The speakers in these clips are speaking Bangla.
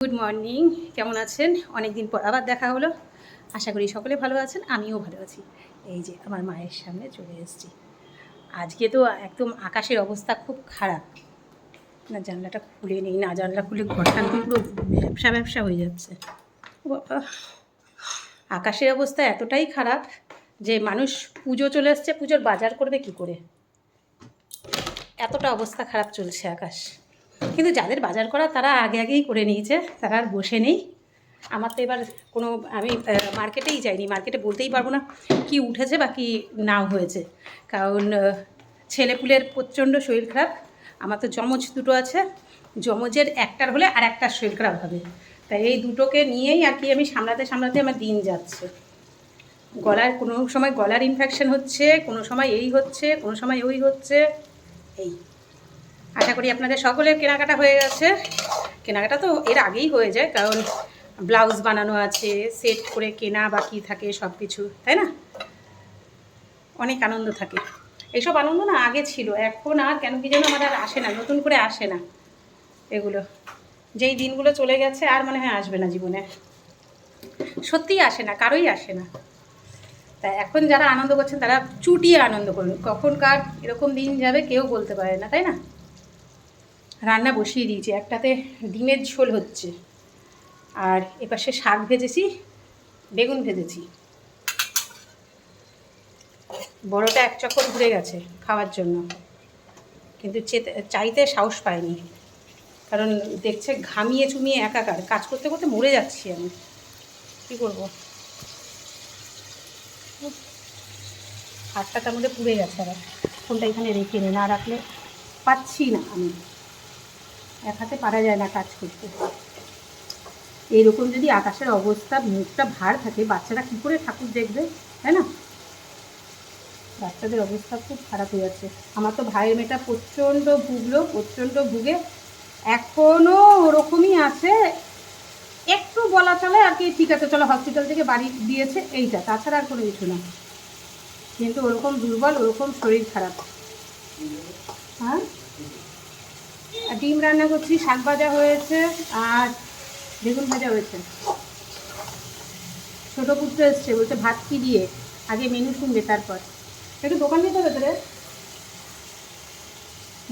গুড মর্নিং কেমন আছেন? অনেক দিন পর আবার দেখা হলো। আশা করি সকলে ভালো আছেন, আমিও ভালো আছি। এই যে আমার মায়ের সামনে চলে এসেছি। আজকে তো একদম আকাশের অবস্থা খুব খারাপ। না, জানলাটা খুলে নেই, না জানলা খুলে ঘরটা পুরো ব্যবসা ব্যবসা হয়ে যাচ্ছে। আকাশের অবস্থা এতটাই খারাপ যে মানুষ পুজো চলে আসছে পুজোর বাজার করবে কি করে? এতটা অবস্থা খারাপ চলছে আকাশ। কিন্তু যাদের বাজার করা তারা আগে আগেই করে নিয়েছে, তারা আর বসে নেই। আমার তো এবার কোনো, আমি মার্কেটেই যাইনি মার্কেটে বলতেই পারব না কি উঠেছে বা কি নাও হয়েছে। কারণ ছেলেপুলের প্রচণ্ড শরীর খারাপ, আমার তো যমজ দুটো আছে, যমজের একটার হলে আর একটার শরীর খারাপ হবে। তাই এই দুটোকে নিয়েই আর কি আমি সামলাতে সামলাতে আমার দিন যাচ্ছে। গলার কোনো সময় গলার ইনফেকশন হচ্ছে, কোনো সময় এই হচ্ছে, কোনো সময় ওই হচ্ছে, এই। আশা করি আপনাদের সকলের কেনাকাটা হয়ে গেছে। কেনাকাটা তো এর আগেই হয়ে যায়, কারণ ব্লাউজ বানানো আছে, সেট করে কেনা বাকি থাকে সব কিছু তাই না? অনেক আনন্দ থাকে। এইসব আনন্দ না আগে ছিল, এখন আর কেন কি যেন আমার আর আসে না, নতুন করে আসে না এগুলো। যেই দিনগুলো চলে গেছে আর মনে হয় আসবে না জীবনে। সত্যিই আসে না, কারোই আসে না। তা এখন যারা আনন্দ করছেন তারা চুটিয়ে আনন্দ করুন, কখনকার এরকম দিন যাবে কেউ বলতে পারে না, তাই না? রান্না বসিয়ে দিয়েছি। একটাতে ডিমের ঝোল হচ্ছে। আর এপাশে শাক ভেজেছি, বেগুন ভেজেছি। বড়টা এক চক্কর ঘুরে গেছে খাওয়ার জন্য। কিন্তু চেতে, চাইতে সাহস পায়নি কারণ দেখছে ঘামিয়ে চুমিয়ে একাকার। কাজ করতে করতে মরে যাচ্ছি আমি। কী করব? হাতটা তার মধ্যে পুড়ে গেছে আবার। ফোনটা এখানে রেখে নে না রাখলে পাচ্ছি না আমি। এক হাতে পারা যায় না কাজ করতে। এইরকম যদি আকাশের অবস্থা, মুখটা ভার থাকে, বাচ্চারা কী করে ঠাকুর দেখবে, তাই না? বাচ্চাদের অবস্থা খুব খারাপ হয়ে যাচ্ছে। আমার তো ভাইয়ের মেয়েটা প্রচণ্ড ভুগলো, প্রচণ্ড ভুগে। এখনও ওরকমই আছে। একটু বলা চলে আর কি, ঠিক আছে, চলো হসপিটাল থেকে বাড়ি দিয়েছে এইটা, তাছাড়া আর কোনো কিছু না। কিন্তু ওরকম দুর্বল, ওরকম শরীর খারাপ। হ্যাঁ? আর ডিম রান্না করছি, শাক ভাজা হয়েছে আর বেগুন ভাজা হয়েছে। ছোটো পুত্র এসছে, বলছে ভাত কি দিয়ে? আগে মেনু শুনবে তারপর। একটু দোকান দিতে হবে তোরে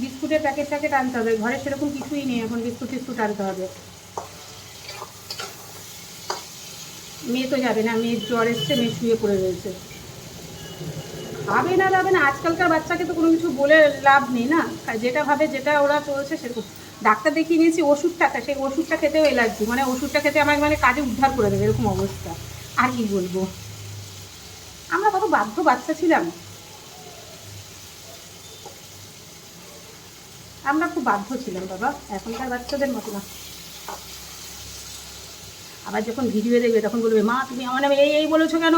বিস্কুটের প্যাকেট প্যাকেট আনতে হবে। ঘরে সেরকম কিছুই নেই, এখন বিস্কুট টিস্কুট আনতে হবে। মেয়ে তো যাবে না, মেয়ের জ্বর এসছে, মেয়ে শুয়ে পড়ে রয়েছে। খাবে না যাবে না, আজকালকার বাচ্চাকে তো কোনো কিছু বলে লাভ নেই না। যেটা ভাবে যেটা ওরা চলছে সেরকম। ডাক্তার দেখিয়ে নিয়েছি, ওষুধটা সেই ওষুধটা খেতেও এলার্জি। মানে ওষুধটা খেতে আমার মানে কাজে উদ্ধার করে দেবে, এরকম অবস্থা। আর কি বলব? আমরা কত বাধ্য বাচ্চা ছিলাম। আমরা খুব বাধ্য ছিলাম, বাবা। এখনকার বাচ্চাদের মতো না। আবার যখন ভিডিও দেখবে, তখন বলবে, মা, তুমি আমার এই এই বলেছ কেন?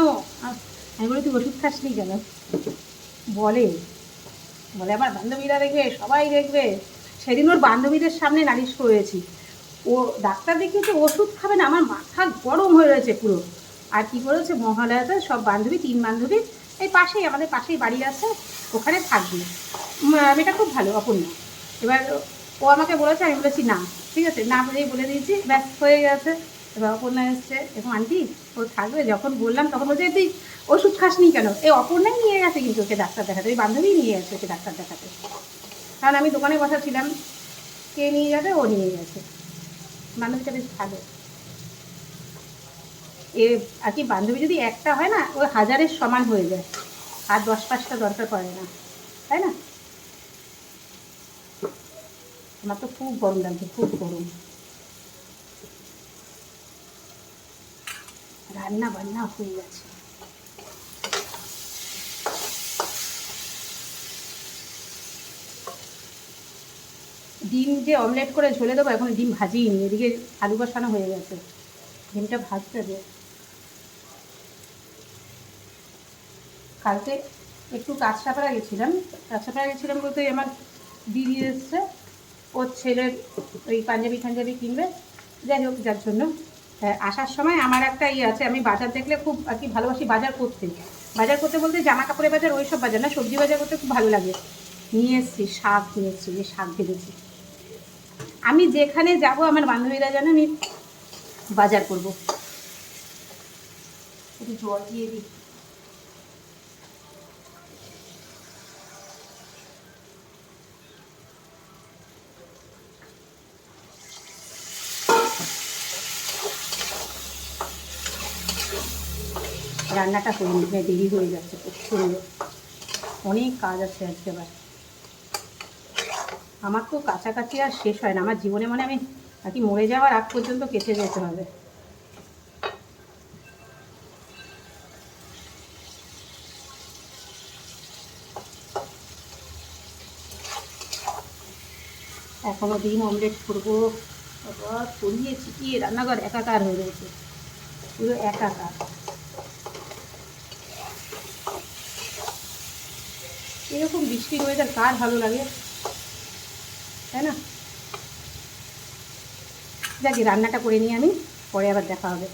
আমি বলি তুই ওষুধ খাসনি কেন? বলে। বলে আমার বান্ধবীরা দেখবে, সবাই দেখবে। সেদিন ওর বান্ধবীদের সামনে নালিশ করেছি। ও ডাক্তার দেখিয়েছে, ওষুধ খাবে না, আমার মাথা গরম হয়ে রয়েছে পুরো। আর কি করেছে? মহালয়াতে সব বান্ধবী, তিন বান্ধবী, এই পাশেই, আমাদের পাশেই বাড়ি আছে, ওখানে থাকবে। মেয়েটা খুব ভালো, অপূর্ণা। এবার ও আমাকে বলেছে, আমি বলেছি, না। ঠিক আছে? না বলেই বলে দিয়েছি, ব্যাস, হয়ে গেছে। এবার অপর্ণা এসছে। এবং আন্টি, ও থাকবে? যখন বললাম, তখন বলছে তুই ওষুধ খাসনি কেন? এই অপর্ণাই নিয়ে গেছে কিন্তু ওকে ডাক্তার দেখাতে। ওই বান্ধবী নিয়ে গেছে ওকে ডাক্তার দেখাতে। কারণ আমি দোকানে বসা ছিলাম কে নিয়ে যাবে, ও নিয়ে গেছে। বান্ধবীটা বেশ ভালো। এ আর কি, বান্ধবী যদি একটা হয় না ও হাজারের সমান হয়ে যায়। আর দশ পাঁচটা দরকার পড়ে না। তাই না? আমার তো খুব গরম লাগছে, খুব গরম। রান্না বান্না হয়ে গেছে। ডিম যে অমলেট করে ঝোলে দেবো, এখন ডিম ভাজিয়ে নি এদিকে আলু বসানো হয়ে গেছে। ডিমটা ভাজতে হবে কালকে একটু কাঁচরাপাড়া গেছিলাম। কাঁচরাপাড়া গেছিলাম বলতে আমার দিদি এসছে, ওর ছেলের ওই পাঞ্জাবি ফাঞ্জাবি কিনবে। যাই হোক, যার জন্য। আসার সময় আমার একটা ইয়ে আছে, আমি বাজার দেখলে খুব আর কি ভালোবাসি বাজার করতে। বাজার করতে বলতে জামা কাপড়ের বাজার ওই সব বাজার না, সবজি বাজার করতে খুব ভালো লাগে। নিয়ে এসছি, শাক নিয়ে এসছি, যে শাক ভেবেছি আমি যেখানে যাব, আমার বান্ধবীরা যেন আমি বাজার করব। জল দিয়ে দিই। রান্নাটা করে নিতে দেরি হয়ে যাচ্ছে প্রচণ্ড অনেক কাজ আছে আজকে আবার। আমার তো কাছাকাছি আর শেষ হয় না। আমার জীবনে মানে আমি আর কি মরে যাওয়ার আগ পর্যন্ত কেটে যেতে হবে। এখনও ডিম অমলেট করব। আবার ছড়িয়ে ছিটিয়ে রান্নাঘর একাকার হয়ে রয়েছে। পুরো একাকার। এরকম বৃষ্টির ওয়েদার কার ভালো লাগে? তাই না? যাকে রান্নাটা করে নিয়ে আমি, পরে আবার দেখা হবে।